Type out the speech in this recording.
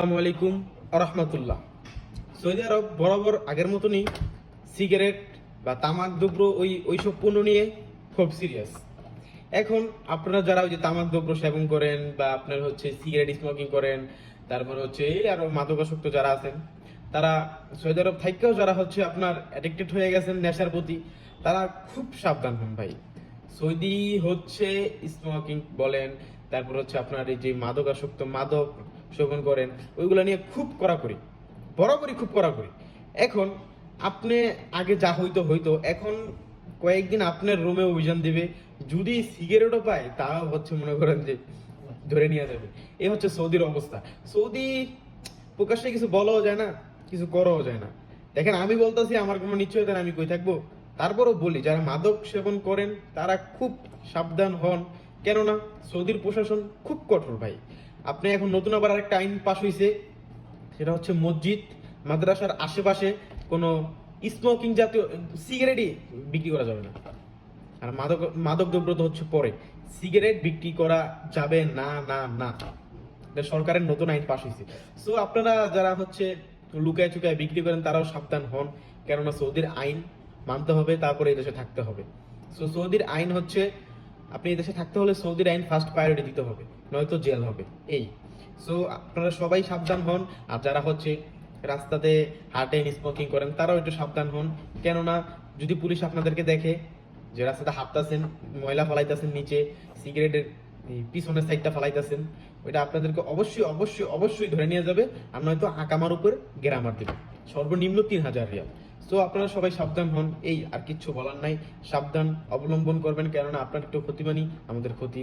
আসসালামু আলাইকুম সৌদি আরব বরাবর আগের মতনই সিগারেট বা তামাক দ্রব্য ওই ওইসব পণ্য নিয়ে খুব সিরিয়াস এখন আপনারা যারা ওই যে তামাক দ্রব্য সেবন করেন বা আপনার হচ্ছে সিগারেট স্মোকিং করেন হচ্ছে এই আরও মাদকাসক্ত যারা আছেন, তারা সৌদি আরব থাকেও যারা হচ্ছে আপনার অ্যাডিক্টেড হয়ে গেছেন নেশার প্রতি, তারা খুব সাবধান হন ভাই। সৌদি হচ্ছে স্মোকিং বলেন, তারপর হচ্ছে আপনার এই যে মাদকাসক্ত মাদক সেবন করেন, ওইগুলো নিয়ে খুব কড়াকড়ি, বরাবরই খুব কড়াকড়ি। এখন আপনি আগে যা হইতো হইতো। এখন কয়েকদিন আপনার রুমে অভিযান দিবে, যদি সিগারেটও পায়, তাও হচ্ছে মনে করেন যে ধরে নিয়ে যাবে। এ হচ্ছে সৌদির অবস্থা। সৌদি প্রকাশ্যে কিছু বলাও যায় না, কিছু করাও যায় না। দেখেন, আমি বলতেছি, আমার কোনো নিশ্চয়তা আমি কই থাকব? তারপরও বলি, যারা মাদক সেবন করেন, তারা খুব সাবধান হন। কেননা, সৌদির প্রশাসন খুব কঠোর, ভাই। আপনি এখন নতুন আবার আরেকটা আইন পাশ হয়েছে সেটা হচ্ছে মসজিদ, মাদ্রাসার আশেপাশে কোনো স্মোকিং জাতীয় সিগারেটই বিক্রি করা যাবে না। আর মাদক মাদক দ্রব্য তো হচ্ছে পরে। সিগারেট বিক্রি করা যাবে না না না। সরকারের নতুন আইন পাশ হয়েছে সো আপনারা যারা হচ্ছে লুকায় চুকায় বিক্রি করেন, তারাও সাবধান হন। কেননা সৌদির আইন মানতে হবে, তারপরে এই দেশে থাকতে হবে। সো সৌদির আইন হচ্ছে আপনি এই দেশে থাকতে হলে সৌদির আইন ফার্স্ট প্রায়োরিটি দিতে হবে, নয়তো জেল হবে। এই। সো আপনারা সবাই সাবধান হন, আর যারা হচ্ছে রাস্তাতে হাঁটে স্মোকিং করেন, তারাও একটু সাবধান হন। কেননা, যদি পুলিশ আপনাদেরকে দেখে যে রাস্তাতে হাঁটতাছেন, ময়লা ফলাইতেছেন নিচে, সিগারেটের পিছনের সাইডটা ফলাইতেছেন, ওইটা আপনাদেরকে অবশ্যই অবশ্যই অবশ্যই ধরে নিয়ে যাবে, আর নয়তো আকামার উপর গ্রামার দেবে। সর্বনিম্ন তিন হাজার রিয়াল। তো আপনারা সবাই সাবধান হন, এই আর কিচ্ছু বলার নাই। সাবধান, অবলম্বন করবেন, কেননা আপনার একটু ক্ষতি মানি, আমাদের ক্ষতি